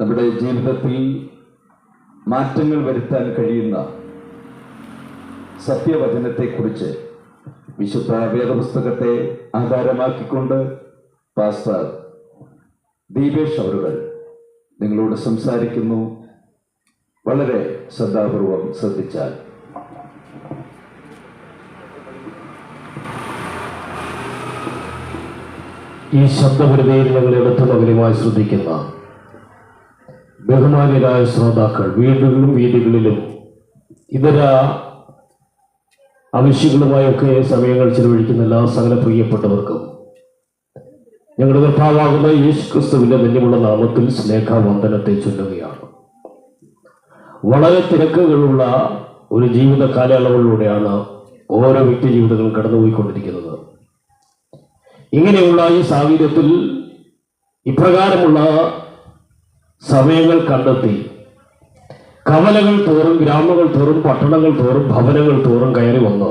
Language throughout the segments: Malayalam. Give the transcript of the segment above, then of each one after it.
നമ്മുടെ ജീവിതത്തിൽ മാറ്റങ്ങൾ വരുത്താൻ കഴിയുന്ന സത്യവചനത്തെക്കുറിച്ച് വിശുദ്ധ വേദപുസ്തകത്തെ ആധാരമാക്കിക്കൊണ്ട് പാസ്റ്റർ ദീപേഷ് അവരുകൾ നിങ്ങളോട് സംസാരിക്കുന്നു. വളരെ ശ്രദ്ധാപൂർവം ശ്രദ്ധിച്ചാൽ. ഈ ശബ്ദപരിധിയിൽ ഞങ്ങൾ എടുത്തു പകലുമായി ശ്രദ്ധിക്കുന്ന ബഹുമാന്യരായ ശ്രോതാക്കൾ വീടുകളിലും വീടുകളിലും ഇതര ആവശ്യങ്ങളുമായൊക്കെ സമയങ്ങൾ ചെലവഴിക്കുന്ന എല്ലാ സകല പ്രിയപ്പെട്ടവർക്കും ഞങ്ങളുടെ കർത്താവാകുന്ന യേശു ക്രിസ്തുവിന്റെ ധന്യമുള്ള നാമത്തിൽ സ്നേഹവന്ദനത്തെ ചൊല്ലുകയാണ്. വളരെ തിരക്കുകളുള്ള ഒരു ജീവിത കാലയളവിലൂടെയാണ് ഓരോ വ്യക്തി ജീവിതങ്ങളും കടന്നുപോയിക്കൊണ്ടിരിക്കുന്നത്. ഇങ്ങനെയുള്ള ഈ സാഹചര്യത്തിൽ ഇപ്രകാരമുള്ള സമയങ്ങൾ കണ്ടെത്തി. കവലകൾ തോറും ഗ്രാമങ്ങൾ തോറും പട്ടണങ്ങൾ തോറും ഭവനങ്ങൾ തോറും കയറി വന്നു.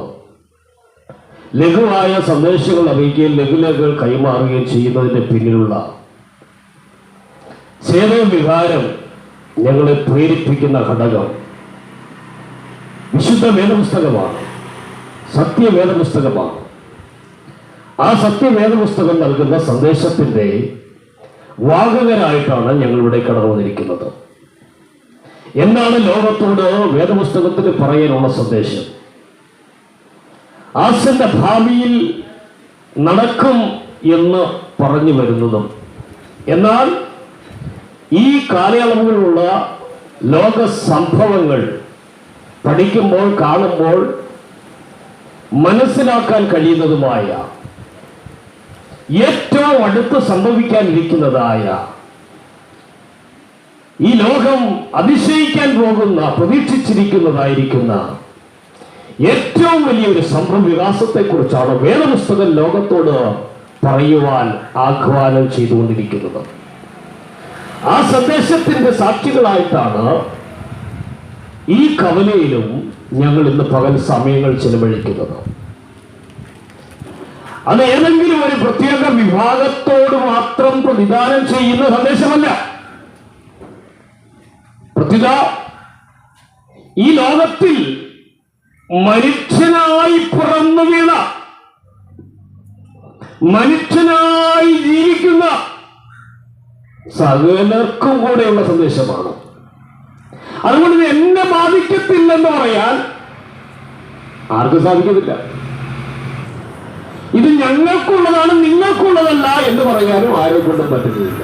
ലഘുവായ സന്ദേശങ്ങൾ അറിയിക്കുകയും ലഘുലേഖകൾ കൈമാറുകയും ചെയ്യുന്നതിന്റെ പിന്നിലുള്ള സേവന വികാരം ഞങ്ങളെ പ്രേരിപ്പിക്കുന്ന ഘടകം വിശുദ്ധ വേദപുസ്തകമാണ്. സത്യവേദപുസ്തകമാണ് ആ സത്യവേദപുസ്തകം നൽകുന്ന സന്ദേശത്തിന്റെ വാഹകരായിട്ടാണ് ഞങ്ങൾ ഇവിടെ കടന്നു വന്നിരിക്കുന്നത്. എന്താണ് ലോകത്തോട് വേദപുസ്തകത്തിൽ പറയാനുള്ള സന്ദേശം? ആസന്റെ ഭാവിയിൽ നടക്കും എന്ന് പറഞ്ഞു വരുന്നതും. എന്നാൽ ഈ കാലയളവിലുള്ള ലോക സംഭവങ്ങൾ പഠിക്കുമ്പോൾ കാണുമ്പോൾ മനസ്സിലാക്കാൻ കഴിയുന്നതുമായ ഏറ്റവും അടുത്ത് സംഭവിക്കാനിരിക്കുന്നതായ ഈ ലോകം അതിശയിക്കാൻ പോകുന്ന പ്രതീക്ഷിച്ചിരിക്കുന്നതായിരിക്കുന്ന ഏറ്റവും വലിയൊരു സംഭവ വികാസത്തെക്കുറിച്ചാണ് വേദപുസ്തകം ലോകത്തോട് പറയുവാൻ ആഹ്വാനം ചെയ്തുകൊണ്ടിരിക്കുന്നത്. ആ സന്ദേശത്തിന്റെ സാക്ഷികളായിട്ടാണ് ഈ കവലയിലും ഞങ്ങൾ ഇന്ന് പകൽ സമയങ്ങൾ ചെലവഴിക്കുന്നത്. അത് ഏതെങ്കിലും ഒരു പ്രത്യേക വിഭാഗത്തോട് മാത്രം പ്രതിദാനം ചെയ്യുന്ന സന്ദേശമല്ല. പ്രത്യുത ഈ ലോകത്തിൽ മനുഷ്യനായി പിറന്നു വീണ മനുഷ്യനായി ജീവിക്കുന്ന സകലർക്കും കൂടെയുള്ള സന്ദേശമാണ്. അതുകൊണ്ട് എന്നെ ബാധിക്കത്തില്ലെന്ന് പറയാൻ ആർക്കും സാധിക്കത്തില്ല. ഇത് ഞങ്ങൾക്കുള്ളതാണ് നിങ്ങൾക്കുള്ളതല്ല എന്ന് പറയാനും ആരും കൊണ്ടും പറ്റുന്നില്ല.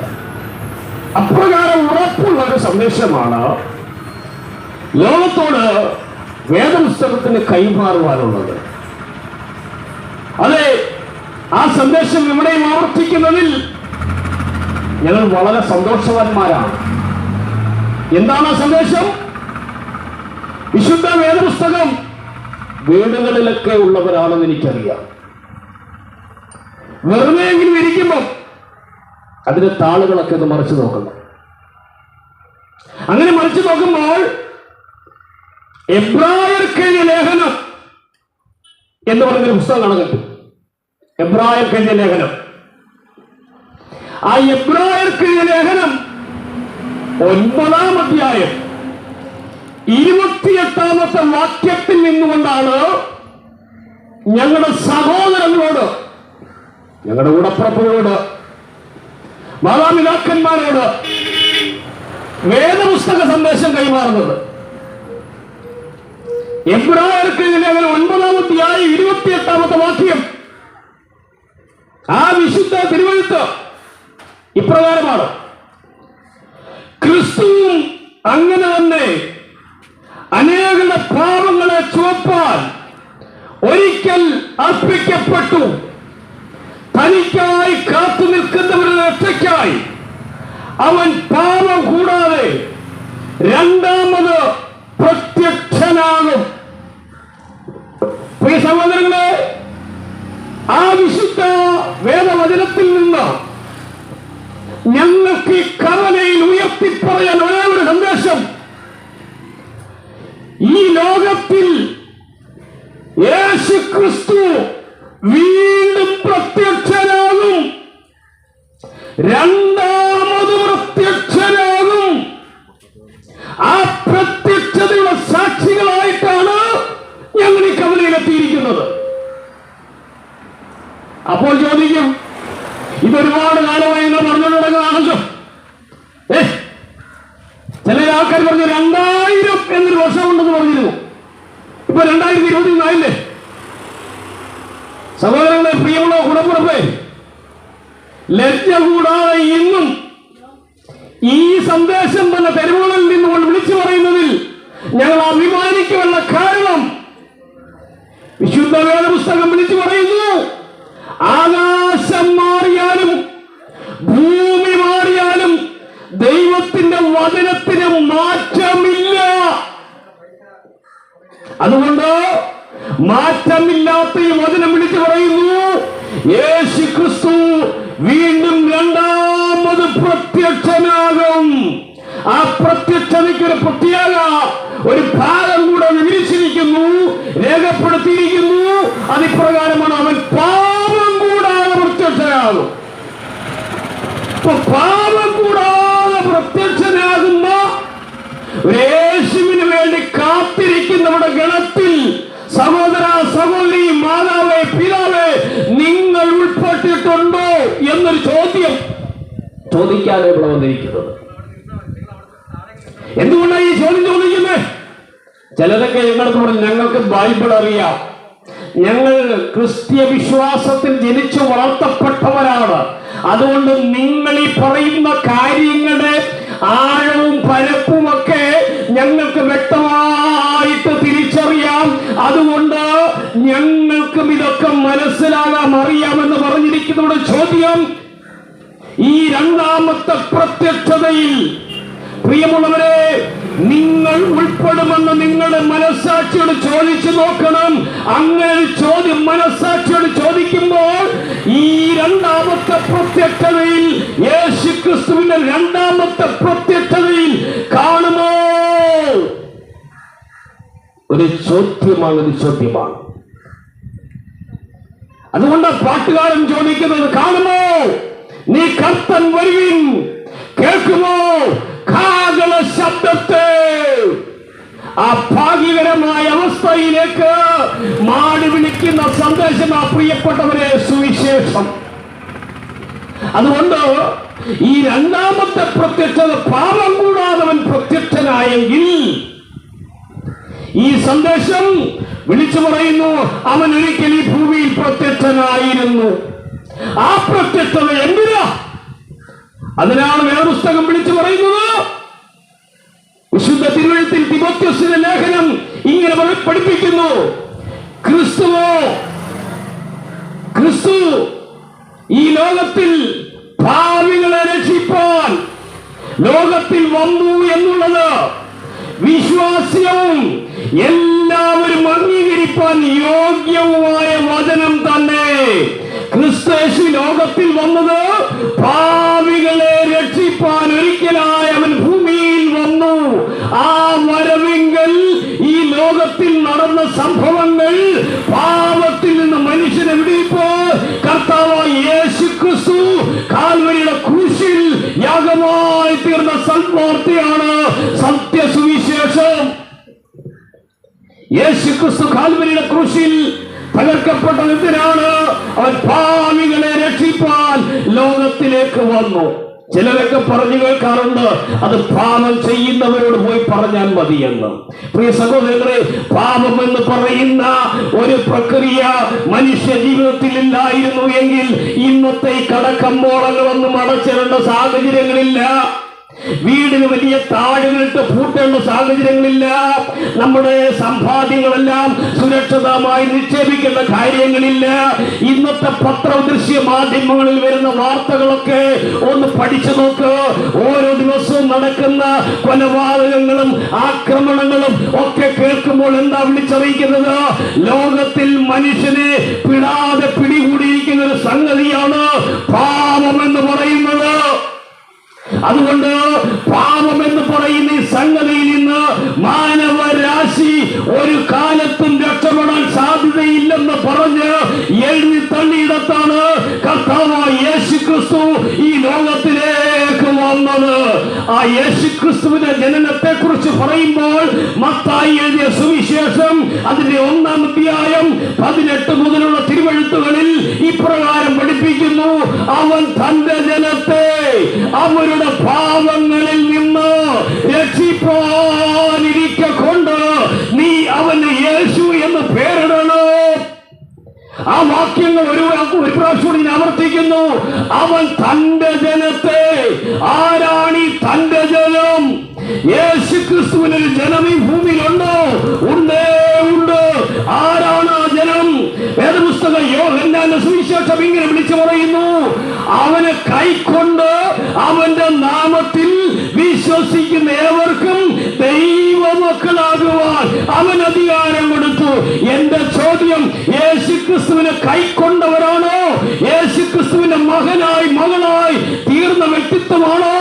അപ്രകാരം ഉറപ്പുള്ള ഒരു സന്ദേശമാണ് ലോകത്തോട് വേദപുസ്തകത്തിന് കൈമാറുവാനുള്ളത്. അതെ ആ സന്ദേശം ഇവിടെയും ആവർത്തിക്കുന്നതിൽ ഞങ്ങൾ വളരെ സന്തോഷവാന്മാരാണ്. എന്താണ് ആ സന്ദേശം? വിശുദ്ധ വേദപുസ്തകം വീടുകളിലൊക്കെ ഉള്ളവരാണെന്ന് എനിക്കറിയാം. വെറുതെയെങ്കിലും ഇരിക്കുമ്പോൾ അതിന്റെ താളുകളൊക്കെ ഒന്ന് മറിച്ചു നോക്കണം. അങ്ങനെ മറിച്ചു നോക്കുമ്പോൾ എബ്രായർക്കെഴുതിയ ലേഖനം എന്ന് പറഞ്ഞൊരു പുസ്തകം പറ്റും. എബ്രായർക്കെഴുതിയ ലേഖനം. ആ എബ്രായർക്കെഴുതിയ ലേഖനം ഒൻപതാം അധ്യായം ഇരുപത്തിയെട്ടാമത്തെ വാക്യത്തിൽ നിന്നുകൊണ്ടാണ് ഞങ്ങളുടെ സഹോദരങ്ങളോട് ഞങ്ങളുടെ കൂടപ്പുറപ്പുകളോട് മാതാപിതാക്കന്മാരോട് വേദപുസ്തക സന്ദേശം കൈമാറുന്നത്. എബ്രായർക്ക് ഇതിലെ ഒൻപതാമത്തെയായി ഇരുപത്തിയെട്ടാമത്തെ വാക്യം ആ വിശുദ്ധ തിരുവഴുത്ത് ഇപ്രകാരമാണ്. ക്രിസ്തുവും അങ്ങനെ തന്നെ അനേകളുടെ പാപങ്ങളെ ചുവപ്പാൻ ഒരിക്കൽ അർപ്പിക്കപ്പെട്ടു. തനിക്കായി കാത്തു നിൽക്കുന്നവരുടെ രക്ഷയ്ക്കായി അവൻ പാപം കൂടാതെ രണ്ടാമത് പ്രത്യക്ഷനാകും. പ്രിയ സഹോദരങ്ങളെ ആ വിശുദ്ധ വേദവചനത്തിൽ നിന്ന് ഞങ്ങൾക്ക് ഈ കവലയിൽ ഉയർത്തിപ്പറയാൻ ഒരേ ഒരു സന്ദേശം. ഈ ലോകത്തിൽ യേശു ക്രിസ്തു വീണ്ടും പ്രത്യക്ഷനാകും രണ്ടാമത് പ്രത്യക്ഷനാകും ആ പ്രത്യക്ഷതയുടെ സാക്ഷികളായിട്ടാണ് ഞങ്ങൾ ഈ കവലയിലെത്തിയിരിക്കുന്നത്. അപ്പോൾ ചോദിക്കും ഇതൊരുപാട് കാലമായി നിങ്ങൾ പറഞ്ഞു തുടങ്ങുകയാണല്ലോ. ഏ ചില ആൾക്കാർ പറഞ്ഞു രണ്ടായിരം എന്നൊരു വർഷമുണ്ടെന്ന് പറഞ്ഞിരുന്നു. ഇപ്പൊ രണ്ടായിരത്തി ഇരുപത്തി നാലില്ലേ സഹോദരങ്ങളെ പ്രിയമുള്ള കുടപ്പുറപ്പേ ലജ്ജ കൂടാതെ ഇന്നും ഈ സന്ദേശം തന്നെ തെരുവുകളിൽ നിന്നുകൊണ്ട് വിളിച്ചു പറയുന്നതിൽ ഞങ്ങൾ അഭിമാനിക്കുള്ള കാരണം വിശുദ്ധ വേദ പുസ്തകം വിളിച്ചു പറയുന്നു. ആകാശം മാറിയാലും ഭൂമി മാറിയാലും ദൈവത്തിന്റെ വചനത്തിന് മാറ്റമില്ല. അതുകൊണ്ട് മാറ്റമില്ലാത്ത ഈ വചനം വിളിച്ചു പറയുന്നു. യേശു ക്രിസ്തു വീണ്ടും രണ്ടാമത് പ്രത്യക്ഷനാകും. ആ പ്രത്യക്ഷതയ്ക്ക് ഒരു പ്രത്യേക ഒരു ഭാഗം കൂടെ വിവരിച്ചിരിക്കുന്നു രേഖപ്പെടുത്തിയിരിക്കുന്നു. അതിപ്രകാരമാണ് അവൻ പാപം കൂടാതെ പ്രത്യക്ഷനാകും. പാപം കൂടാതെ പ്രത്യക്ഷനാകുന്ന യേശുവിന് വേണ്ടി കാത്തിരിക്കുന്നവരുടെ ഗണത്തിൽ സഹോദര സഹോദരി മാതാവേ പിതാവേ നിങ്ങൾ ഉൾപ്പെട്ടിട്ടുണ്ടോ എന്നൊരു ചോദ്യം ചോദിക്കാതെ ഇവിടെ വന്നിരിക്കുന്നത്. എന്തുകൊണ്ടാണ് ഈ ചോദ്യം ചോദിക്കുന്നത്? ചിലരൊക്കെ ഞങ്ങൾക്ക് പറഞ്ഞു ഞങ്ങൾക്ക് ബൈബിൾ അറിയാം. ഞങ്ങൾ ക്രിസ്തീയ വിശ്വാസത്തിൽ ജനിച്ചു വളർത്തപ്പെട്ടവരാണ്. അതുകൊണ്ട് നിങ്ങൾ ഈ പറയുന്ന കാര്യങ്ങളുടെ ഇതൊക്കെ മനസ്സിലാകാം അറിയാമെന്ന് പറഞ്ഞിരിക്കുന്നവരുടെ ചോദ്യം ഈ രണ്ടാമത്തെ പ്രത്യക്ഷതയിൽ പ്രിയമുള്ളവരെ നിങ്ങൾ ഉൾപ്പെടുമെന്ന് നിങ്ങളുടെ മനസ്സാക്ഷിയോട് ചോദിച്ചു നോക്കണം. അങ്ങനെ ചോദ്യം മനസ്സാക്ഷിയോട് ചോദിക്കുമ്പോൾ ഈ രണ്ടാമത്തെ പ്രത്യക്ഷതയിൽ യേശു ക്രിസ്തുവിന്റെ രണ്ടാമത്തെ പ്രത്യക്ഷതയിൽ കാണുമോ? ഒരു ചോദ്യമാണ് ഒരു ചോദ്യമാണ്. അതുകൊണ്ട് പാട്ടുകാരൻ ചോദിക്കുന്നത് കാണുമോ? നീ കർത്തൻ വരുവിൻ. കേൾക്കുമോ? കാകള ശബ്ദത്തെ. ആ ഭാഗ്യകരമായ അവസ്ഥയിലേക്ക് മാടി വിളിക്കുന്ന സന്ദേശം ആ പ്രിയപ്പെട്ടവരെ സുവിശേഷം. അതുകൊണ്ട് ഈ രണ്ടാമത്തെ പ്രത്യക്ഷത പാപം കൂടാതെ പ്രത്യക്ഷനായെങ്കിൽ ഈ സന്ദേശം വിളിച്ചു പറയുന്നു അവൻ ഒരിക്കൽ ഈ ഭൂമിയിൽ പ്രത്യക്ഷനായിരുന്നു. ആ പ്രത്യക്ഷത എന്തിനാ? അതിനാണ് വേദപുസ്തകം വിളിച്ചു പറയുന്നത്. വിശുദ്ധ തിരുവഴുത്തിൽ തിമോത്യസിന്റെ ലേഖനം ഇങ്ങനെ പഠിപ്പിക്കുന്നു. ക്രിസ്തുവോ ക്രിസ്തു ഈ ലോകത്തിൽ ഭാവികളെ രക്ഷിപ്പാൻ ലോകത്തിൽ വന്നു എന്നുള്ളത് വിശ്വാസ്യവും എല്ലാവരും അംഗീകരിപ്പാൻ യോഗ്യവുമായ വചനം തന്നെ ക്രിസ്തേശു ലോകത്തിൽ വന്നത് ഭാവികളെ രക്ഷിപ്പാൻ ഒരിക്കലായി അവൻ ഭൂമിയിൽ വന്നു. ആ വരവെങ്കിൽ ഈ ലോകത്തിൽ നടന്ന സംഭവങ്ങൾ പാപത്തിൽ നിന്ന് മനുഷ്യനെ വിടിയിപ്പോ കർത്താവായി യേശു ക്രിസ്തു കാൽവരിയുടെ ക്രൂശിൽ യാഗമായി തീർന്ന സൽവാർത്തയാണ് യേശു ക്രിസ്തു കാൽവരിയുടെ ക്രൂശിൽ തകർക്കപ്പെട്ടത് അവൻ ഭാവികളെ രക്ഷിപ്പാൻ ലോകത്തിലേക്ക് വന്നു. ചിലരൊക്കെ പറഞ്ഞു കേൾക്കാറുണ്ട് അത് പാപം ചെയ്യുന്നവരോട് പോയി പറഞ്ഞാൽ മതിയെന്ന്. പ്രിയ സഹോദരങ്ങളെ പാപം എന്ന് പറയുന്ന ഒരു പ്രക്രിയ മനുഷ്യ ജീവിതത്തിൽ ഇല്ലായിരുന്നു എങ്കിൽ ഇന്നത്തെ കടക്കമ്പോളങ്ങളൊന്നും അടച്ചിടേണ്ട സാഹചര്യങ്ങളില്ല. വീടിന് വലിയ താഴുകളിട്ട് പൂട്ടേണ്ട സാഹചര്യങ്ങളില്ല. നമ്മുടെ സമ്പാദ്യങ്ങളെല്ലാം സുരക്ഷിതമായി നിക്ഷേപിക്കേണ്ട കാര്യങ്ങളില്ല. ഇന്നത്തെ പത്രദൃശ്യ മാധ്യമങ്ങളിൽ വരുന്ന വാർത്തകളൊക്കെ ഒന്ന് പഠിച്ചു നോക്ക്. ഓരോ ദിവസവും നടക്കുന്ന കൊലപാതകങ്ങളും ആക്രമണങ്ങളും ഒക്കെ കേൾക്കുമ്പോൾ എന്താ വിളിച്ചറിയിക്കുന്നത്? ലോകത്തിൽ മനുഷ്യനെ പിടാതെ പിടികൂടിയിരിക്കുന്ന ഒരു സംഗതിയാണ് പാപം എന്ന് പറയുന്നത്. അതുകൊണ്ട് പാപം എന്ന് പറയുന്ന ഈ സംഗതിയിൽ നിന്ന് മാനവരാശി ഒരു കാലത്തും രക്ഷപ്പെടാൻ സാധ്യതയില്ലെന്ന് പറഞ്ഞ് എഴുതി തള്ളിയിടത്താണ് കർത്താവായ യേശു ക്രിസ്തു ഈ ലോകത്തിലേക്ക് വന്നത്. ആ യേശു ക്രിസ്തുവിന്റെ ജനനത്തെ പറയുമ്പോൾ മത്തായി എഴുതിയ സുവിശേഷം അതിന്റെ ഒന്നാം അധ്യായം പതിനെട്ട് മുതലുള്ള തിരുവഴുത്തുകളിൽ ഇപ്രകാരം പഠിപ്പിക്കുന്നു. അവൻ തന്റെ ജനത്തെ അവരുടെ പാവങ്ങളിൽ നിന്ന് രക്ഷിപ്പാനിരിക്ക കൊണ്ട് നീ അവന് യേശു എന്ന് പേരിടണോ? ആ വാക്യങ്ങൾ ഒരു പ്രാവശ്യം ഞാൻ ആവർത്തിക്കുന്നു. അവൻ തന്റെ ജനത്തെ ആരാണി തന്റെ ജനം? യേശു ക്രിസ്തുവിന് ഒരു ജനം ഈ ഭൂമിയിലുണ്ടോ? ഉണ്ടേ ഉണ്ട്. ആരാണ് ആ ജനം? വേദപുസ്തകം യോഹന്നാന്റെ സുവിശേഷം ഇങ്ങനെ വിളിച്ചു പറയുന്നു. അവനെ കൈക്കൊണ്ട് അവന്റെ നാമത്തിൽ വിശ്വസിക്കുന്ന ഏവർക്കും ദൈവമക്കളാകുവാൻ അവൻ അധികാരം കൊടുത്തു. എന്റെ ചോദ്യം യേശു ക്രിസ്തുവിനെ കൈക്കൊണ്ടവരാണോ യേശു ക്രിസ്തുവിന്റെ മകനായി മകളായി തീർന്ന വ്യക്തിത്വമാണോ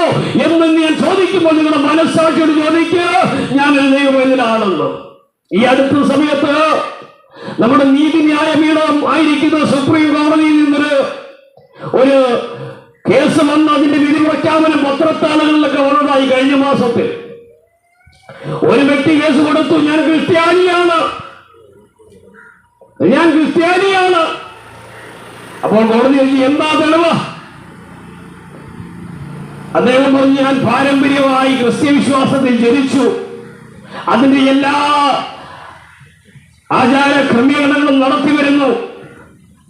എന്ന് ഞാൻ ചോദിക്കുമ്പോൾ നിങ്ങളുടെ മനസ്സാക്ഷിയോട് ചോദിക്കുക ഞാനൊരു ദൈവമെന്തിനാണല്ലോ ഈ അടുത്ത സമയത്ത് നമ്മുടെ നീതിന്യായ പീഠം ആയിരിക്കുന്ന സുപ്രീം കോടതിയിൽ നിന്നൊരു ഒരു കേസ് വന്ന് അതിന്റെ വിധി പ്രഖ്യാപനം പത്രത്താളുകളിലൊക്കെ വന്നതായി കഴിഞ്ഞ മാസത്തിൽ. ഒരു വ്യക്തി കേസ് കൊടുത്തു ഞാൻ ക്രിസ്ത്യാനിയാണ്. ഞാൻ ക്രിസ്ത്യാനിയാണ്. അപ്പോൾ കോടതി ചോദിച്ചു എന്താ തെളിവ്? അദ്ദേഹം പറഞ്ഞു ഞാൻ പാരമ്പര്യമായി ക്രിസ്ത്യവിശ്വാസത്തിൽ ജനിച്ചു. അതിന്റെ എല്ലാ ആചാര ക്രമീകരണങ്ങളും നടത്തി വരുന്നു.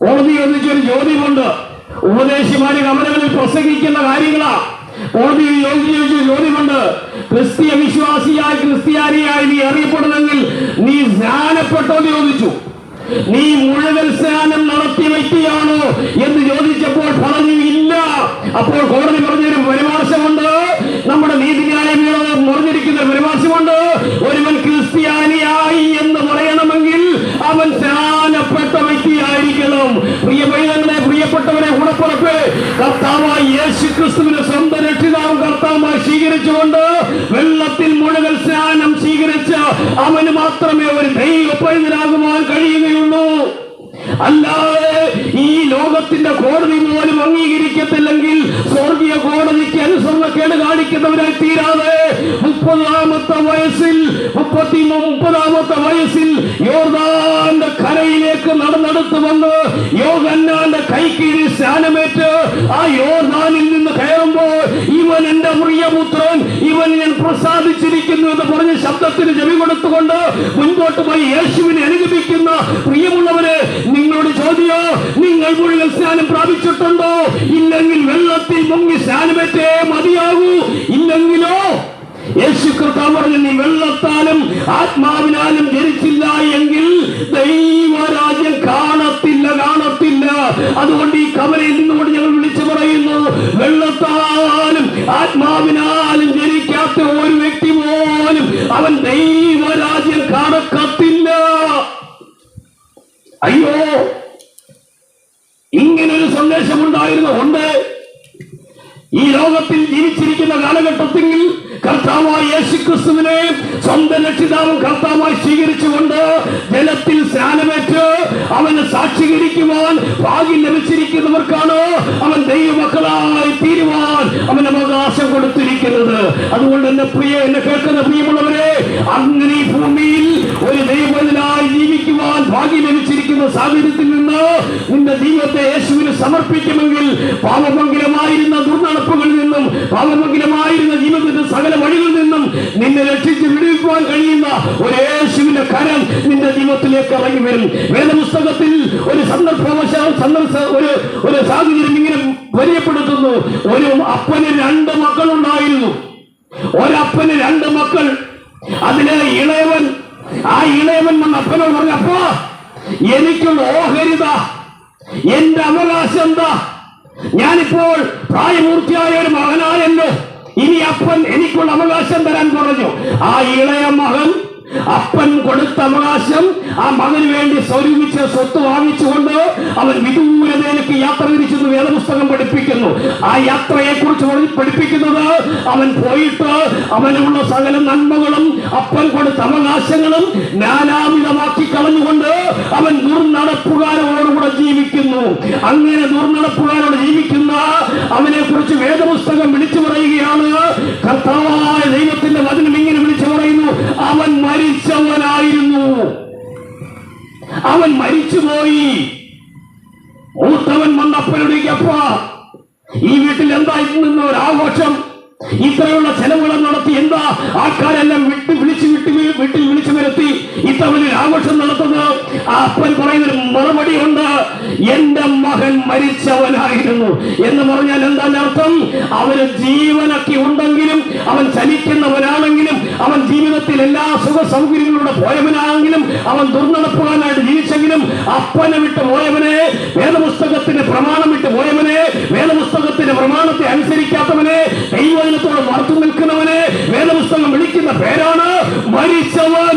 കോടതി ചോദിച്ചൊരു ചോദ്യമുണ്ട്. ഉപദേശിമാര് കമലകളിൽ പ്രസംഗിക്കുന്ന കാര്യങ്ങളാ. കോടതി ചോദിച്ച ചോദ്യമുണ്ട്. ക്രിസ്തീയ വിശ്വാസിയായി ക്രിസ്ത്യാനിയായി നീ അറിയപ്പെടുന്നെങ്കിൽ നീ ജ്ഞാനപ്പെട്ടോ എന്ന് ചോദിച്ചു. നീ മുഴുവൻ സ്നാനം നടത്തി വ്യക്തിയാണോ എന്ന് ചോദിച്ചപ്പോൾ പറഞ്ഞു ഇല്ല അപ്പോൾ കോടതി പറഞ്ഞൊരു പരിഭാഷമുണ്ട് നമ്മുടെ നീതിന്യായ മറിഞ്ഞിരിക്കുന്ന പരിമാർശമുണ്ട് ഒരുവൻ ക്രിസ്ത്യാനിയായി എന്ന് പറയണമെങ്കിൽ അവൻ സ്നാനപ്പെട്ട വ്യക്തിയായിരിക്കണം. പ്രിയ പൈതങ്ങളെ പ്രിയപ്പെട്ടവരെ ഉണപ്പുറപ്പ് കർത്താവായി യേശു ക്രിസ്തുവിനെ കർത്താവുമായി സ്വീകരിച്ചുകൊണ്ട് വെള്ളത്തിൽ മുഴുവൻ സ്നാനം സ്വീകരിച്ച അവന് മാത്രമേ ഒരു ദൈവ പൈതലാകുവാൻ കഴിയുകയുള്ളൂ. അല്ലാതെ ഈ ലോകത്തിന്റെ കോടതി പോലും അംഗീകരിക്കത്തില്ലെങ്കിൽ സ്വർഗീയ കോടതിക്ക് അനുസരണക്കേട് കാണിക്കുന്നവരായി തീരാതെ മുപ്പതാമത്തെ വയസ്സിൽ മുപ്പത്തി മുപ്പതാമത്തെ വയസ്സിൽ യോർദാന്റെ കരയിലേക്ക് നടന്നെടുത്ത് വന്ന് യോഗന്നാന്റെ കൈക്കീഴിൽ സ്നാനമേറ്റ് ആ യോർദാനിൽ നിന്ന് കയറുമ്പോൾ ഇവൻ എന്റെ പ്രിയപുത്രൻ ഇവൻ ഞാൻ പ്രസാദിച്ചിരിക്കുന്നു എന്ന് പറഞ്ഞ് ശബ്ദത്തിന് ചെവി കൊടുത്തുകൊണ്ട് മുൻപോട്ട് പോയി യേശുവിനെ അനുഗമിക്കുന്ന പ്രിയമുള്ളവരെ നിങ്ങളോട് ചോദ്യോ നിങ്ങൾ മുഴുവൻ സ്നാനം പ്രാപിച്ചിട്ടുണ്ടോ? ഇല്ലെങ്കിൽ വെള്ളത്തിൽ മുങ്ങി സ്നാനമേറ്റേ മതിയാകൂ. ഇല്ലെങ്കിലോ? യേശു കർത്താവ് പറഞ്ഞു നീ വെള്ളത്താലും ആത്മാവിനാലും ജനിച്ചില്ല എങ്കിൽ ദൈവരാജ്യം കാണത്തില്ല കാണത്തില്ല. അതുകൊണ്ട് ഈ കവലയിൽ നിന്നുകൊണ്ട് ഞങ്ങൾ വിളിച്ചു പറയുന്നു വെള്ളത്താലും ആത്മാവിനാലും ജനിക്കാത്ത ഒരു വ്യക്തി പോലും അവൻ ദൈവരാജ്യം കാണക്കത്തില്ല. അയ്യോ ഇങ്ങനൊരു സന്ദേശമുണ്ടായിരുന്നു ഉണ്ട് ഈ ലോകത്തിൽ ജീവിച്ചിരിക്കുന്ന കാലഘട്ടത്തിൽ കർത്താവായ യേശുക്രിസ്തുവിനെ സ്വന്തം രക്ഷിതാവും കർത്താവായി സ്വീകരിച്ചുകൊണ്ട് ജലത്തിൽ സ്നാനമേറ്റ് അവനെ സാക്ഷീകരിക്കുവാൻ ഭാഗ്യം ലഭിച്ചിരിക്കുന്നവർക്കാണ് അവൻ ദൈവമക്കളായി തീരുവാൻ അവൻ അവകാശം കൊടുത്തിരിക്കുന്നത്. അതുകൊണ്ട് എന്നെ പ്രിയ എന്നെ കേൾക്കുന്ന പ്രിയമുള്ളവരെ അങ്ങനെ ഭൂമിയിൽ ഒരു ദൈവത്തിനായി ജീവിക്കുവാൻ ഭാഗ്യം ലഭിച്ചിരിക്കുന്ന സാഹചര്യത്തിൽ നിന്ന് നിന്റെ ജീവിതത്തെ യേശുവിന് സമർപ്പിക്കുമെങ്കിൽ പാപമംഗലമായിരുന്ന ദുർനടപ്പുകളിൽ നിന്നും പാപമംഗലമായിരുന്ന ജീവിതത്തിന്റെ സകല വഴികളിൽ നിന്നും നിന്നെ രക്ഷിച്ച് വിടുവിക്കുവാൻ കഴിയുന്ന ഒരു യേശുവിന്റെ കരം നിന്റെ ജീവിതത്തിലേക്ക് ഇറങ്ങി വരും. വേദപുസ്തകത്തിൽ ഒരു സന്ദർഭവശാൽ സന്ദർഭ ഒരു ഒരു സാഹചര്യം ഇങ്ങനെ പരിചയപ്പെടുത്തുന്നു. ഒരു അപ്പന് രണ്ട് മക്കൾ ഉണ്ടായിരുന്നു ഒരപ്പന് രണ്ട് മക്കൾ. അതിലെ ഇളയവൻ ആ ഇളയവൻ വന്ന അപ്പനോട് പറഞ്ഞ അപ്പ എനിക്കുള്ള ഓഹരിത എന്റെ അവകാശം എന്താ? ഞാനിപ്പോൾ പ്രായപൂർത്തിയായ ഒരു മകനായല്ലോ. ഇനി അപ്പൻ എനിക്കുള്ള അവകാശം തരാൻ പറഞ്ഞു. ആ ഇളയ മകൻ അപ്പൻ കൊടുത്ത അവകാശം ആ മകന് വേണ്ടി സ്വരൂപിച്ച് സ്വത്ത് വാങ്ങിച്ചുകൊണ്ട് അവൻ വിദൂരതയിലേക്ക് യാത്ര തിരിച്ചെന്ന് വേദപുസ്തകം പഠിപ്പിക്കുന്നു. ആ യാത്രയെ കുറിച്ച് പഠിപ്പിക്കുന്നത് അവൻ പോയിട്ട് അവനുള്ള സകല നന്മകളും അപ്പൻ കൊടുത്ത അവകാശങ്ങളും നാനാവിധമാക്കി കളഞ്ഞുകൊണ്ട് അവൻ ദുർനടപ്പുകാരോടുകൂടെ ജീവിക്കുന്നു. അങ്ങനെ ദുർനടപ്പുകാരോട് ജീവിക്കുന്ന അവനെ കുറിച്ച് വേദപുസ്തകം വിളിച്ചു പറയുകയാണ് കർത്താവായ ദൈവത്തിന്റെ വചനം ഇങ്ങനെ വിളിച്ചു പറയുന്നു അവൻ മരിച്ചവനായിരുന്നു അവൻ മരിച്ചുപോയി മൂത്തവൻ വന്നപ്പനോടേക്കപ്പ ഈ വീട്ടിൽ എന്തായിരുന്നു ഒരു ആഘോഷം ഇത്രയുള്ള ചെലവുകൾ നടത്തി എന്താ ആൾക്കാരെല്ലാം വിട്ട് വിളിച്ചു വിട്ട് വീ- വീട്ടിൽ വിളിച്ചു വരുത്തി ഇത്ര വലിയ ആഘോഷം നടത്തുന്നത് ആ അപ്പൻ പറയുന്നൊരു മറുപടി ഉണ്ട് എന്റെ മകൻ മരിച്ചവനായിരുന്നു എന്ന് പറഞ്ഞാൽ എന്താണ് അർത്ഥം അവന് ജീവനൊക്കെ ഉണ്ടെങ്കിലും അവൻ ചലിക്കുന്നവനാണെങ്കിലും അവൻ ജീവിതത്തിൽ എല്ലാ സുഖ സൗകര്യങ്ങളിലൂടെ പോയവനാണെങ്കിലും അവൻ ദുർനടപ്പുകാരനായിട്ട് ജീവിച്ചെങ്കിലും അപ്പനെ വിട്ട് പോയവനെ വേദപുസ്തകത്തിന്റെ പ്രമാണം വിട്ട് പോയവനെ വേദപുസ്തകത്തിന്റെ പ്രമാണത്തെ അനുസരിക്കാത്തവനെ ദൈവജനത്തോട് മറത്തു നിൽക്കുന്നവനെ വേദപുസ്തകം വിളിക്കുന്ന പേരാണ് മരിച്ചവൻ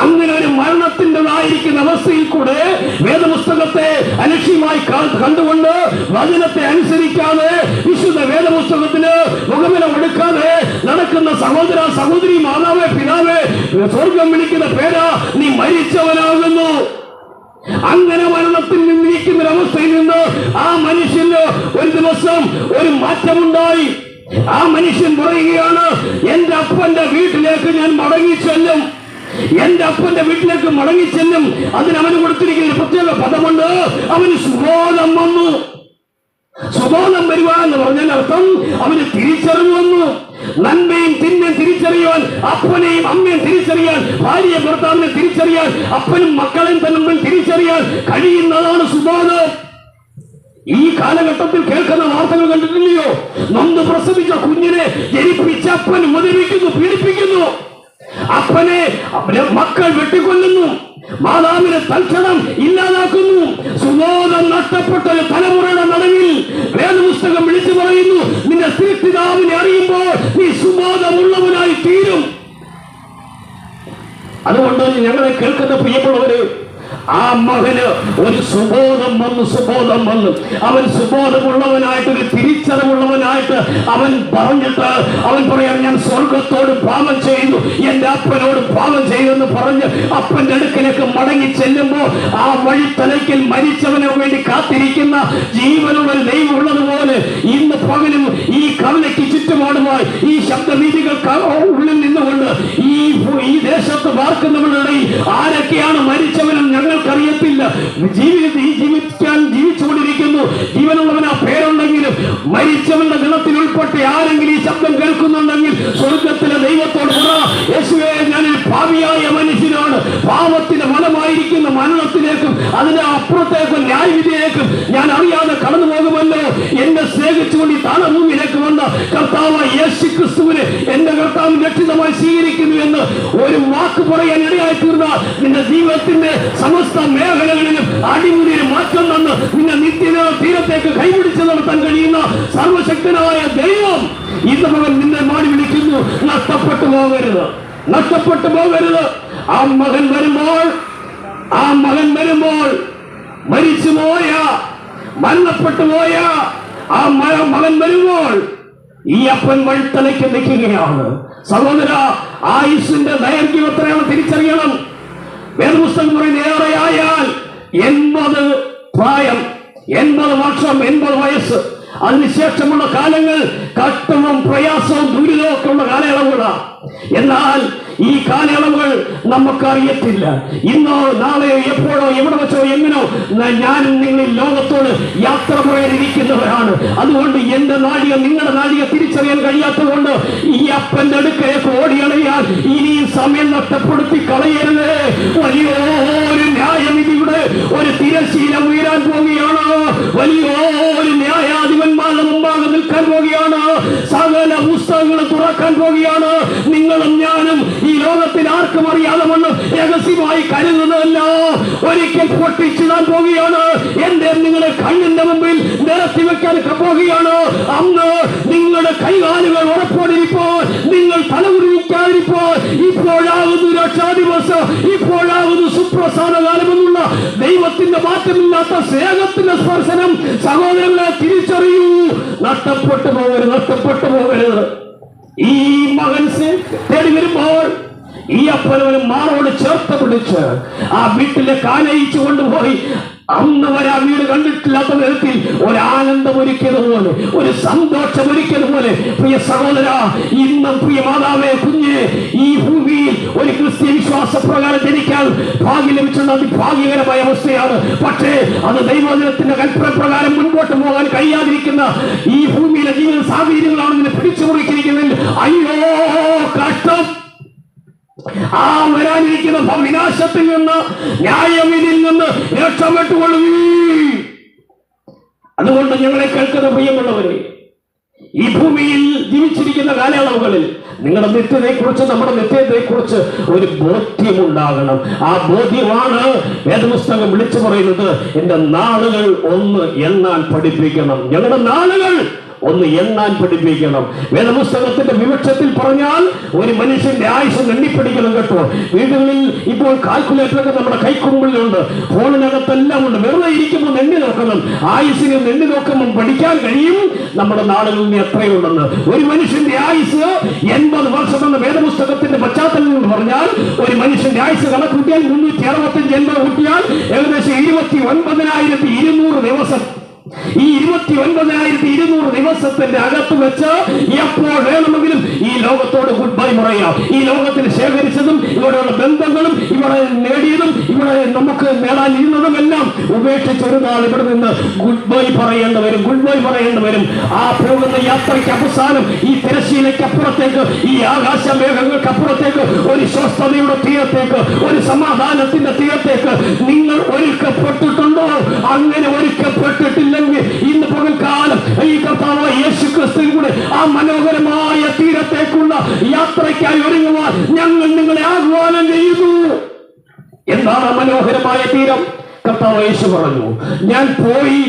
അങ്ങനെ ഒരു മരണത്തിന്റെതായിരിക്കുന്ന അവസ്ഥയിൽ കൂടെ വേദപുസ്തകത്തെ അലക്ഷ്യമായി കണ്ടുകൊണ്ട് വചനത്തെ അനുസരിക്കാതെ വിശുദ്ധ വേദപുസ്തകത്തിന് മുഖമിലം എടുക്കാതെ നടക്കുന്ന സഹോദര സഹോദരി മാതാവേ പിതാവേ സ്വർഗം വിളിക്കുന്ന പേരാ നീ മരിച്ചവനാകുന്നു. അങ്ങനെ മരണത്തിൽ നിന്നിരിക്കുന്ന ഒരവസ്ഥയിൽ നിന്ന് ആ മനുഷ്യന് ഒരു ദിവസം ഒരു മാറ്റമുണ്ടായി. ആ മനുഷ്യൻ പറയുകയാണ് എന്റെ അപ്പന്റെ വീട്ടിലേക്ക് ഞാൻ മടങ്ങി ചെല്ലും. എന്റെ അപ്പന്റെ വീട്ടിലേക്ക് മടങ്ങി ചെല്ലും അതിന് അവന് കൊടുത്തിരിക്കുന്ന പ്രത്യേക പദമുണ്ട്. അവന് സുബോധം വന്നു. സുബോധം വരുവാ എന്ന് പറഞ്ഞാൽ അർത്ഥം അവന് തിരിച്ചറിവ് വന്നു. നന്മയും തിന്മയും തിരിച്ചറിയാൻ അപ്പനെയും അമ്മയും തിരിച്ചറിയാൻ ഭാര്യയെ ഭർത്താവിനെ തിരിച്ചറിയാൻ അപ്പനും മക്കളെയും തന്നെ തിരിച്ചറിയാൻ കഴിയുന്നതാണ് സുബോധം. ഈ കാലഘട്ടത്തിൽ കേൾക്കുന്ന വാർത്തകൾ കണ്ടിട്ടില്ലയോ? നൊന്ന് പ്രസവിച്ച കുഞ്ഞിനെ ജനിപ്പിച്ച അപ്പൻ ഉപദ്രവിക്കുന്നു പീഡിപ്പിക്കുന്നു. അവരെ മക്കൾ വെട്ടിക്കൊല്ലുന്നു. മാതാവിനെ തൽക്ഷണം ഇല്ലാതാക്കുന്നു. സുബോധം നഷ്ടപ്പെട്ട ഒരു തലമുറയുടെ നടുവിൽ വേദപുസ്തകം വിളിച്ചു പറയുന്നു. നിന്റെ സ്ത്രീപിതാവിനെ അറിയുമ്പോൾ നീ സുബോധമുള്ളവനായി തീരും. അതുകൊണ്ട് ഞങ്ങളെ കേൾക്കുന്ന പ്രിയമുള്ളവര് ആ മകന് ഒരു സുബോധം വന്നു സുബോധം വന്നു. അവൻ സുബോധമുള്ളവനായിട്ട് ഒരു തിരിച്ചറിവുള്ളവനായിട്ട് അവൻ പറഞ്ഞിട്ട് അവൻ പറയാൻ ഞാൻ സ്വർഗത്തോട് പാപം ചെയ്തു എന്റെ അപ്പനോട് പാപം ചെയ്തെന്ന് പറഞ്ഞ് അപ്പന്റെ അടുക്കലേക്ക് മടങ്ങി ചെല്ലുമ്പോൾ ആ വഴിത്തലയ്ക്കൽ മരിച്ചവന് വേണ്ടി കാത്തിരിക്കുന്ന ജീവനുള്ള ദൈവമുള്ളതുപോലെ ഇന്ന് പകലും ഈ കവലയ്ക്ക് ചുറ്റുപാടുമായി ഈ ശബ്ദവീതികൾ ഉള്ളിൽ നിന്നുകൊണ്ട് ഈ ഈ ദേശത്ത് പാർക്കുന്നവരുടെ ആരൊക്കെയാണ് മരിച്ചവനും ഞങ്ങൾക്കറിയത്തില്ല. ജീവിതത്തിൽ മരിച്ചവന്റെ ഗണത്തിൽ ഉൾപ്പെട്ട് ആരെങ്കിലും ഈ ശബ്ദം കേൾക്കുന്നുണ്ടെങ്കിൽ സ്വർഗത്തിലെ ദൈവത്തോട് പറ യേശുവേ ഞാനൊരു ഭാവിയായ മനുഷ്യനാണ് പാപത്തിന്റെ ഫലമായിരിക്കുന്ന മരണത്തിലേക്കും അതിന്റെ അപ്പുറത്തേക്കും ന്യായവിധിയിലേക്കും ഞാൻ അറിയാതെ കടന്നു പോകുമല്ലോ. എന്നെ സ്നേഹിച്ചുകൊണ്ട് ഈ താളഭൂമിയിലേക്ക് വന്ന കർത്താവ് യേശു ക്രിസ്തുവിനെ എന്റെ കർത്താവ് രക്ഷിതമായി സ്വീകരിക്കുന്നു എന്ന് ഒരു വാക്ക് പറയാൻ ഇടയായി തീർന്ന നിന്റെ ജീവിതത്തിന്റെ സമസ്ത മേഖലകളിലും അടിമുടിയിൽ മാറ്റം തന്ന് നിന്നെ നിത്യത തീരത്തേക്ക് കൈപിടിച്ച് നടത്താൻ കഴിയുന്ന സർവശക്തനായ ദൈവം ഇന്ന് മകൻ നിന്നെ മാടി വിളിക്കുന്നു. നഷ്ടപ്പെട്ടു പോകരുത്. നഷ്ടപ്പെട്ടു പോകരുത്. ആ മകൻ വരുമ്പോൾ ആ മകൻ വരുമ്പോൾ മരിച്ചു പോയ മരണപ്പെട്ടു പോയ ആ മഴ മകൻ വരുമ്പോൾ ഈ അപ്പൻ വഴുത്തലയ്ക്ക് നിൽക്കുകയാണ്. സഹോദര ആയുസിന്റെ ദൈർഘ്യം എത്രയാണ് തിരിച്ചറിയണം. വേദപുസ്തകം പറയുന്ന ഏറെയായാൽ എൺപത് പ്രായം എൺപത് വർഷം എൺപത് വയസ്സ്. അതിനുശേഷമുള്ള കാലങ്ങൾ കഷ്ടവും പ്രയാസവും ദുരിതവും ഒക്കെ ഉള്ള കാലയളവുകളാണ്. എന്നാൽ ഈ കാലയളവുകൾ നമുക്കറിയത്തില്ല. ഇന്നോ നാളെയോ എപ്പോഴോ എവിടെ വെച്ചോ എങ്ങനോ ഞാൻ നിങ്ങൾ ലോകത്തോട് യാത്ര പറയാനിരിക്കുന്നവരാണ്. അതുകൊണ്ട് എന്റെ നാഴിക നിങ്ങളുടെ നാഴിക തിരിച്ചറിയാൻ കഴിയാത്തത് കൊണ്ട് ഈ അപ്പന്റെ അടുക്കലേക്ക് ഓടിയണയാൽ ഇനിയും സമയം നഷ്ടപ്പെടുത്തി കളയരുത്. വലിയൊരു ന്യായവിധിയുടെ ഒരു തിരശീല ഉയരാൻ പോവുകയാണ്. വലിയൊരു ന്യായാധിപന്മാരുടെ മുമ്പാകെ നിൽക്കാൻ പോവുകയാണ്. സകല പുസ്തകങ്ങൾ തുറക്കാൻ പോവുകയാണ് നിങ്ങളും ഞാനും ഈ ലോകത്തിൽ ആർക്കും അറിയാതെ വണ്ണം രഹസ്യമായി കരുതുന്നതല്ല. ഒരിക്കൽ പൊട്ടിച്ചിടാൻ പോവുകയാണ്. എന്റെ നിങ്ങളുടെ കണ്ണിന്റെ മുമ്പിൽ നിരത്തി വെക്കാൻ പോവുകയാണ്. അന്ന് നിങ്ങളുടെ കൈകാലുകൾ ഉറപ്പോടിരിപ്പോൾ നിങ്ങൾ തലമുറിക്കാതിരിപ്പോ ഇപ്പോഴാവുന്നു ഇപ്പോഴാകുന്നു രക്ഷാദിവസം ഇപ്പോഴാകുന്നു സുപ്രസാദ കാലമെന്നുള്ള ദൈവത്തിന്റെ മാറ്റമില്ലാത്ത സ്നേഹത്തിന്റെ സ്പർശനം സഹോദരങ്ങളെ തിരിച്ചറിയൂ. നഷ്ടപ്പെട്ടു പോകരുത് നഷ്ടപ്പെട്ടു പോകരുത്. ഈ മകൻ സെ- തേടി വരുമ്പോൾ ഈ അപ്പനവനും മാറോട് ചേർത്ത് പിടിച്ച് ആ വീട്ടിലെ കാനയിച്ചു കൊണ്ടുപോയി. അന്ന് വരെ ആ വീട് കണ്ടിട്ടില്ലാത്ത വിധത്തിൽ ഒരു ആനന്ദം ഒരുക്കിയതുപോലെ ഒരു സന്തോഷം ഒരുക്കിയതുപോലെ പ്രിയ സഹോദര ഇന്നും പ്രിയ മാതാവേ കുഞ്ഞ് ഈ ഭൂമിയിൽ ഒരു ക്രിസ്ത്യ വിശ്വാസ പ്രകാരം ജനിക്കാൻ ഭാഗ്യം ലഭിച്ചത് അതിഭാഗ്യകരമായ അവസ്ഥയാണ്. പക്ഷേ അത് ദൈവദിനത്തിന്റെ കൽപ്പന പ്രകാരം മുൻപോട്ട് പോകാൻ കഴിയാതിരിക്കുന്ന ഈ ഭൂമിയിലെ ജീവിത സാഹചര്യങ്ങളാണ് ഇതിനെ പിടിച്ചു മുറിക്കിരിക്കുന്നതിൽ അയ്യോ കഷ്ടം. ആ വരാനിരിക്കുന്ന വിനാശത്തിൽ നിന്ന് ന്യായവിധിയിൽ നിന്ന് രക്ഷപ്പെട്ടുകൊള്ളു അതുകൊണ്ട് ഞങ്ങളെ കേൾക്കുന്ന പ്രിയമുള്ളവരെ ഈ ഭൂമിയിൽ ജീവിച്ചിരിക്കുന്ന കാലയളവുകളിൽ നിങ്ങളുടെ നിത്യതയെക്കുറിച്ച് നമ്മുടെ നിത്യതയെക്കുറിച്ച് ഒരു ബോധ്യം ഉണ്ടാകണം ആ ബോധ്യമാണ് വേദപുസ്തകം വിളിച്ചു പറയുന്നത് എന്റെ നാളുകൾ ഒന്ന് എണ്ണാൻ പഠിപ്പിക്കണം. ഞങ്ങളുടെ നാളുകൾ ഒന്ന് എണ്ണാൻ പഠിപ്പിക്കണം. വേദപുസ്തകത്തിന്റെ വിവക്ഷത്തിൽ പറഞ്ഞാൽ ഒരു മനുഷ്യന്റെ ആയുസ് എണ്ണിപ്പിടിക്കണം കേട്ടോ. വീടുകളിൽ ഇപ്പോൾ കാൽക്കുലേറ്ററൊക്കെ നമ്മുടെ കൈക്കുമ്പിളിലുണ്ട്. ഫോണിനകത്തെല്ലാം ഉണ്ട്. വെറുതെ ഇരിക്കുമ്പോൾ എണ്ണി നോക്കണം. ആയുസിനെ എണ്ണി നോക്കുമ്പോൾ പഠിക്കാൻ കഴിയും. നമ്മുടെ നാടുകളിൽ നിന്ന് എത്രയുണ്ടെന്ന് ഒരു മനുഷ്യന്റെ ആയുസ് എൺപത് വർഷം എന്ന വേദപുസ്തകത്തിന്റെ പശ്ചാത്തലത്തിൽ പറഞ്ഞാൽ ഒരു മനുഷ്യന്റെ ആയുസ് കണക്കൂട്ടിയാൽ മുന്നൂറ്റി അറുപത്തഞ്ച് എൺപത് കൂട്ടിയാൽ ഏകദേശം ഇരുപത്തി ഒൻപതിനായിരത്തി ഇരുന്നൂറ് ദിവസം ഈ ഇരുപത്തി ഒൻപതിനായിരത്തി ഇരുന്നൂറ് ദിവസത്തിന്റെ അകത്ത് വെച്ച് എപ്പോൾ വേണമെങ്കിലും ഈ ലോകത്തോട് ഗുഡ് ബൈ പറയാം. ഈ ലോകത്തിൽ ശേഖരിച്ചതും ഇവിടെയുള്ള ബന്ധങ്ങളും ഇവിടെ നേടിയതും ഇവിടെ നമുക്ക് നേടാനിരുന്നതും എല്ലാം ഉപേക്ഷിച്ച് ഒരു നാൾ ഇവിടെ നിന്ന് ഗുഡ് ബൈ പറയേണ്ടി വരും ഗുഡ് ബൈ പറയേണ്ടി വരും. ആ പോകുന്ന യാത്രയ്ക്ക് അവസാനം ഈ തിരശ്ശീലയ്ക്ക് അപ്പുറത്തേക്ക് ഈ ആകാശ മേഘങ്ങൾക്ക് അപ്പുറത്തേക്ക് ഒരു സ്വസ്ഥതയുടെ തീരത്തേക്ക് ഒരു സമാധാനത്തിന്റെ തീരത്തേക്ക് നിങ്ങൾ ഒരുക്കപ്പെട്ടിട്ടുണ്ടോ? അങ്ങനെ ഒരുക്കപ്പെട്ടിട്ടില്ലെങ്കിൽ ഇന്ന് പകൽക്കാലം ഈ കർത്താവ് യേശു ക്രിസ്തുവിലൂടെ ആ മനോഹരമായ തീരത്തേക്കുള്ള യാത്രയ്ക്കായി ഒരുങ്ങുവാൻ ഞങ്ങൾ നിങ്ങളെ ആഹ്വാനം ചെയ്യുന്നു. എന്താണ് മനോഹരമായ തീരം? കർത്താവ് യേശു പറഞ്ഞു ഞാൻ പോയി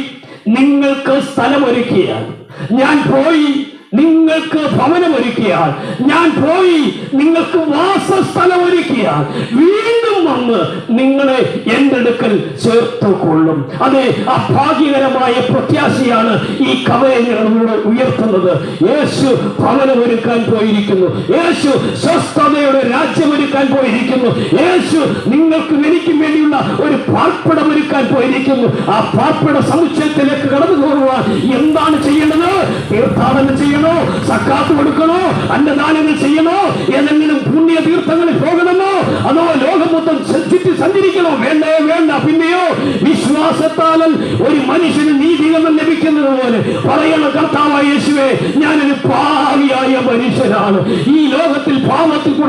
നിങ്ങൾക്ക് സ്ഥലമൊരുക്കിയാൽ ഞാൻ പോയി നിങ്ങൾക്ക് ഭവനമൊരുക്കിയാൽ ഞാൻ പോയി നിങ്ങൾക്ക് വാസസ്ഥലം ഒരുക്കിയാൽ വീണ്ടും വന്ന് നിങ്ങളെ എന്റെ അടുക്കൽ ചേർത്ത് കൊള്ളും അതെ ആ ഭാഗ്യകരമായ പ്രത്യാശയാണ് ഈ കവയങ്ങളോട് ഉയർത്തുന്നത്. യേശു ഭവനമൊരുക്കാൻ പോയിരിക്കുന്നു. യേശു സ്വസ്ഥതയുടെ രാജ്യമൊരുക്കാൻ പോയിരിക്കുന്നു. യേശു നിങ്ങൾക്ക് എനിക്കും വേണ്ടിയുള്ള ഒരു പാർപ്പിടം ഒരുക്കാൻ പോയിരിക്കുന്നു. ആ പാർപ്പിട സമുച്ചയത്തിലേക്ക് കടന്നു പോകുവാൻ എന്താണ് ചെയ്യേണ്ടത്? തീർത്ഥാടനം ചെയ്യണോ. സക്കാത്ത് കൊടുക്കണോ? അന്നദാനങ്ങൾ ചെയ്യണോ? ഏതെങ്കിലും പുണ്യ തീർത്ഥങ്ങളിൽ പോകണമോ? അതോ ലോകം മൊത്തം ശ്രദ്ധിച്ച് സഞ്ചരിക്കണോ? വേണ്ടേ വേണ്ട. പിന്നെയോ വിശ്വാസത്താലൽ ഒരു മനുഷ്യന് നീതികരണം ലഭിക്കുന്നത് പോലെ പറയണ കർത്താവായ യേശുവേ ഞാനൊരു പാവിയായ മനുഷ്യനാണ്. ഈ ലോകത്തിൽ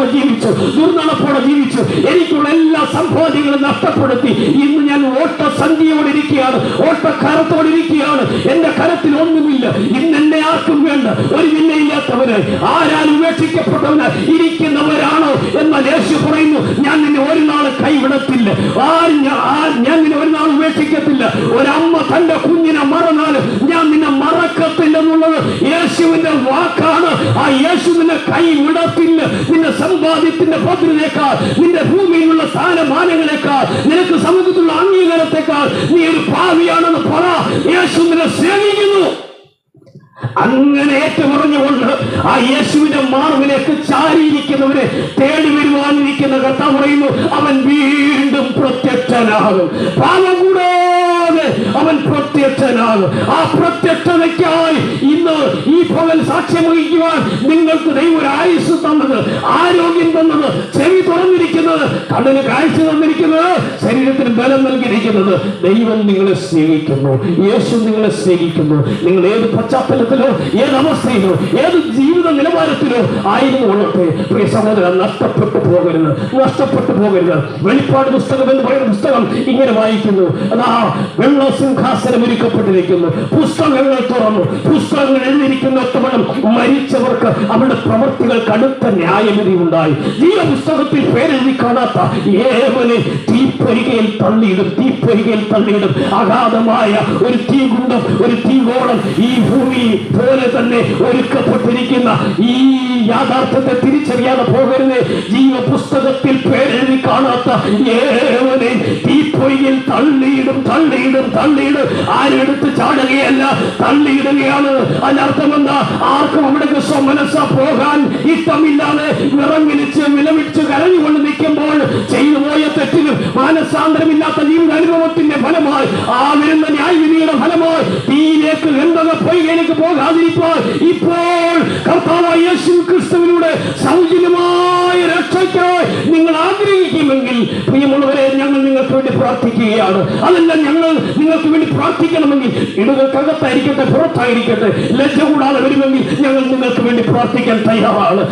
കൂടെ ജീവിച്ചു ദുർനടപ്പോടെ ജീവിച്ചു. എനിക്കുള്ള എല്ലാ സംഭവങ്ങളും നഷ്ടപ്പെടുത്തി. ഇന്ന് ഞാൻ ഓട്ടസന്ധിയോടെ ഇരിക്കുകയാണ് ഓട്ടക്കരത്തോടെ ഇരിക്കുകയാണ്. എന്റെ കരത്തിൽ ഒന്നുമില്ല. ഇന്ന് എന്നെ ആർക്കും വേണ്ട. ഒരു വില്ലയില്ലാത്തവര് ആരാൽ ഉപേക്ഷിക്കപ്പെട്ടവന് ഇരിക്കുന്നവരാണോ എന്നാൽ യേശു പറയുന്നു ഞാൻ നിന്നെ ഒരു നാൾ കൈവിടത്തില്ല. ആരും ഞാൻ നിന്നെ ഒരു നാൾ ഉപേക്ഷിക്കത്തില്ല. ഒരമ്മ തന്റെ കുഞ്ഞിനെ മറന്നാലും ഞാൻ നിന്നെ മറക്കത്തില്ല എന്നുള്ളത് യേശുവിന്റെ വാക്കാണ് ആ യേശു നിന്നെ കൈ കൈവിടത്തില്ല നിന്റെ സമ്പാദ്യത്തിന്റെ ഭദ്രതയേക്കാൾ നിന്റെ ഭൂമിയിലുള്ള സ്ഥാനമാനങ്ങളെക്കാൾ നിനക്ക് സമൂഹത്തിലുള്ള അംഗീകാരത്തെക്കാൾ നീ ഒരു ഭാവിയാണെന്ന് പറ. യേശു നിന്നെ സേവിക്കുന്നു അങ്ങനെ ഏറ്റുപറഞ്ഞുകൊണ്ട് ആ യേശുവിന്റെ മാർവിലേക്ക് ചാരിയിരിക്കുന്നവരെ തേടി വരുവാനിരിക്കുന്ന കർത്താവ് പറയുന്നു അവൻ വീണ്ടും പ്രത്യക്ഷനാകും. അവൻ പ്രത്യക്ഷനാകും ആ പ്രത്യക്ഷതയ്ക്കായി ഇന്ന് ഈ പകൽ സാക്ഷ്യം വഹിക്കുവാൻ നിങ്ങൾക്ക് ദൈവം ഒരു ആയുസ് തന്നത് ആരോഗ്യം തന്നത് ചെവി തുറന്നിരിക്കുന്നത് കണ്ണിന് കാഴ്ച തന്നിരിക്കുന്നത് ശരീരത്തിന് ബലം നൽകിയിരിക്കുന്നത് ദൈവം നിങ്ങളെ സ്നേഹിക്കുന്നു. യേശു നിങ്ങളെ സ്നേഹിക്കുന്നു. നിങ്ങൾ ഏത് പശ്ചാത്തലത്തിലോ ഏത് അവസ്ഥയിലോ ഏത് ജീവിത നിലവാരത്തിലോ ആയിരുന്നു കൊള്ളട്ടെ പ്രിയ സഹോദരൻ നഷ്ടപ്പെട്ടു പോകരുത് നഷ്ടപ്പെട്ടു പോകരുത്. വെളിപ്പാട് പുസ്തകം എന്ന് പറയുന്ന പുസ്തകം ഇങ്ങനെ വായിക്കുന്നു. അതാ വെള്ളസിംഹ സിംഹാസനം ഒരുക്കപ്പെട്ടിരിക്കുന്നു പുസ്തകങ്ങൾ തുറന്നു. പുസ്തകങ്ങൾ എഴുതിയിരിക്കുന്ന ഒത്തവണ്ണം മരിച്ചവർക്ക് അവരുടെ പ്രവൃത്തികൾ കടുത്ത ന്യായവിധി ഉണ്ടായി ജീവ പുസ്തകത്തിൽ പേരെഴുതി കാണാത്ത ഏവനെ തീപ്പൊരികയിൽ തള്ളിയിടും തീപ്പൊരികയിൽ തള്ളിയിടും. അഗാധമായ ഒരു തീകുണ്ടം ഒരു തീകോളം ഈ ഭൂമി പോലെ തന്നെ ഒരുക്കപ്പെട്ടിരിക്കുന്ന ഈ യാഥാർത്ഥ്യത്തെ തിരിച്ചറിയാതെ പോകരുത്. ജീവ പുസ്തകത്തിൽ പേരെഴുതി കാണാത്ത ഏവനെ തീപ്പൊരികയിൽ തള്ളിയിടും തള്ളിയിടും. തള്ളിയിടും. ആരും എടുത്ത് ചാടുകയല്ല തള്ളിയിടുകയാണ്. അതിനർത്ഥമെന്താ? ആർക്കും അവിടേക്ക് സ്വമനസ പോകാൻ ഇഷ്ടമില്ലാതെ നിറം വിളിച്ച് വിലപിടിച്ച് കരഞ്ഞുകൊണ്ട് നിൽക്കുമ്പോൾ ചെയ്തു പോയ തെറ്റിന് മാനസാന്തരമില്ലാത്ത ജീവിത അനുഭവത്തിന്റെ ഫലമായി ആ വരുന്ന ന്യായവിധിയുടെ ഫലമായി തീയിലേക്ക് എന്തൊക്കെ പൊയ്കയിലേക്ക് പോകാതിരിപ്പോൾ ഇപ്പോൾ കർത്താവ് യേശു ക്രിസ്തുവിലൂടെ സൗജന്യമായ രക്ഷയ്ക്കായി ആഗ്രഹിക്കുമെങ്കിൽ പ്രിയമുള്ളവരെ ഞങ്ങൾ നിങ്ങൾക്ക് വേണ്ടി പ്രാർത്ഥിക്കുകയാണ്. അതല്ല ഞങ്ങൾ നിങ്ങൾക്ക് വേണ്ടി പ്രാർത്ഥിക്കണമെങ്കിൽ ഇടുകൾക്കകത്തായിരിക്കട്ടെ പുറത്തായിരിക്കട്ടെ ലജ്ജ കൂടാതെ വരുമെങ്കിൽ ഞങ്ങൾ നിങ്ങൾക്ക് വേണ്ടി പ്രാർത്ഥിക്കാൻ തയ്യാറാണ്.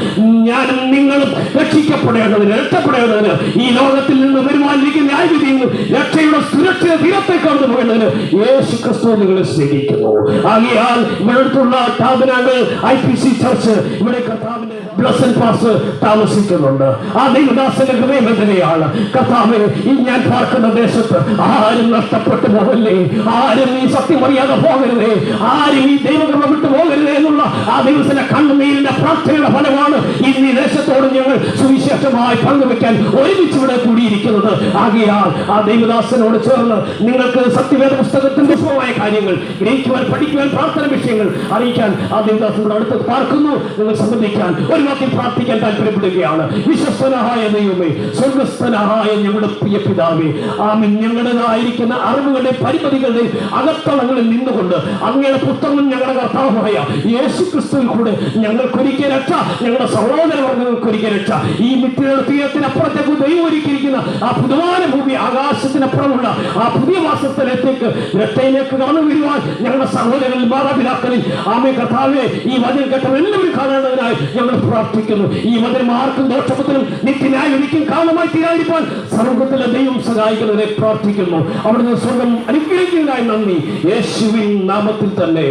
ഞാനും നിങ്ങളും രക്ഷിക്കപ്പെടേണ്ടതിന് രക്ഷപ്പെടേണ്ടതിന് ഈ ലോകത്തിൽ നിന്ന് വരുമാനിക്കുന്ന ന്യായവിധിയിൽ രക്ഷയുടെ സുരക്ഷിത തീരത്തെ കടന്നു പോകേണ്ടതിന് യേശു ക്രിസ്തു നിങ്ങളെ സ്നേഹിക്കുന്നു. ആകിയാൽ ഇവിടെ അടുത്തുള്ള ടാബിനാണ് ഐ പി സി ചർച്ച്. ഇവിടെ കർത്താവിന്റെ ബ്ലസൻ പാസ് താമസിക്കുന്നുണ്ട്. ആ ദൈവദാസന്റെ ഹൃദയം എങ്ങനെയാണ്? കർത്താവ് ഈ ഞാൻ പാർക്കുന്ന ദേശത്ത് ആരും നഷ്ടപ്പെട്ടു പോകല്ലേ? ആരും ഈ സത്യം അറിയാതെ പോകരുതേ. ആരും ഈ ദൈവകൃപ വിട്ടു പോകരുതേ എന്നുള്ള ആ ദൈവത്തിന്റെ കണ്ണുനീരിന്റെ പ്രാർത്ഥനയുടെ ഫലമാണ് ഇന്ന് ഈ ദേശത്തോട് ഞങ്ങൾ സുവിശേഷമായി പങ്കുവെക്കാൻ ഒരുമിച്ച് ഇവിടെ കൂടിയിരിക്കുന്നത്. ആകിയാൽ ആ ദൈവദാസനോട് ചേർന്ന് നിങ്ങൾക്ക് സത്യവേദ പുസ്തകത്തിന്റെ സുഖമായ കാര്യങ്ങൾ ഗ്രഹിക്കുവാൻ പഠിക്കുവാൻ പ്രാർത്ഥന വിഷയങ്ങൾ അറിയിക്കാൻ ആ ദൈവദാസനോട് അടുത്ത് പാർക്കുന്നു. നിങ്ങൾ സംബന്ധിക്കാൻ ഒരു വാക്കിൽ പ്രാർത്ഥിക്കാൻ താല്പര്യപ്പെടുകയാണ്. വിശ്വസ്തനായ ദൈവമേ സ്വർഗസ്ഥനായ ഞങ്ങളുടെ പ്രിയ പിതാവേ ആമൻ. ഞങ്ങളുടേതായിരിക്കുന്ന അറിവുകളുടെ പരിമിതികളുടെ അകത്തളങ്ങളിൽ നിന്നുകൊണ്ട് അങ്ങയുടെ പുത്രനും ഞങ്ങളുടെ കർത്താവായ യേശു ക്രിസ്തുവിൽ കൂടെ ഞങ്ങൾക്കൊരിക്കൽ രക്ഷ ഞങ്ങളുടെ സഹോദരവർഗങ്ങൾക്കൊരിക്കൽ രക്ഷ. ഈ മിത്രയുടെ തീരത്തിനപ്പുറത്തേക്ക് ദൈവം ഒരുക്കിയിരിക്കുന്ന ആ പുതുവാന ഭൂമി ആകാശത്തിനപ്പുറമുള്ള ആ പുതിയ വാസസ്ഥലത്തേക്ക് രക്ഷയിലേക്ക് കടന്നു വരുവാൻ ഞങ്ങളുടെ സഹോദരങ്ങളിൽ മാതാപിതാക്കളിൽ ആമേ കർത്താവെ ഈ വചനം കേട്ടവർ എല്ലാവരും കാണേണ്ടതിനായി ഞങ്ങൾ പ്രാർത്ഥിക്കുന്നു. ഈ വചനം ദോഷപത്തിനും നിത്യനായി ഒരിക്കലും കാലമായി തീരാതിരിക്കാൻ സർവത്തിലെ ദൈവം സഹായിക്കുന്നതിനെ പ്രാർത്ഥിക്കുന്നു. അവിടുന്ന് സ്വർഗം അനുഗ്രഹിക്കുന്നതിനായി നന്ദി. യേശുവിൻ നാമത്തിൽ തന്നെ.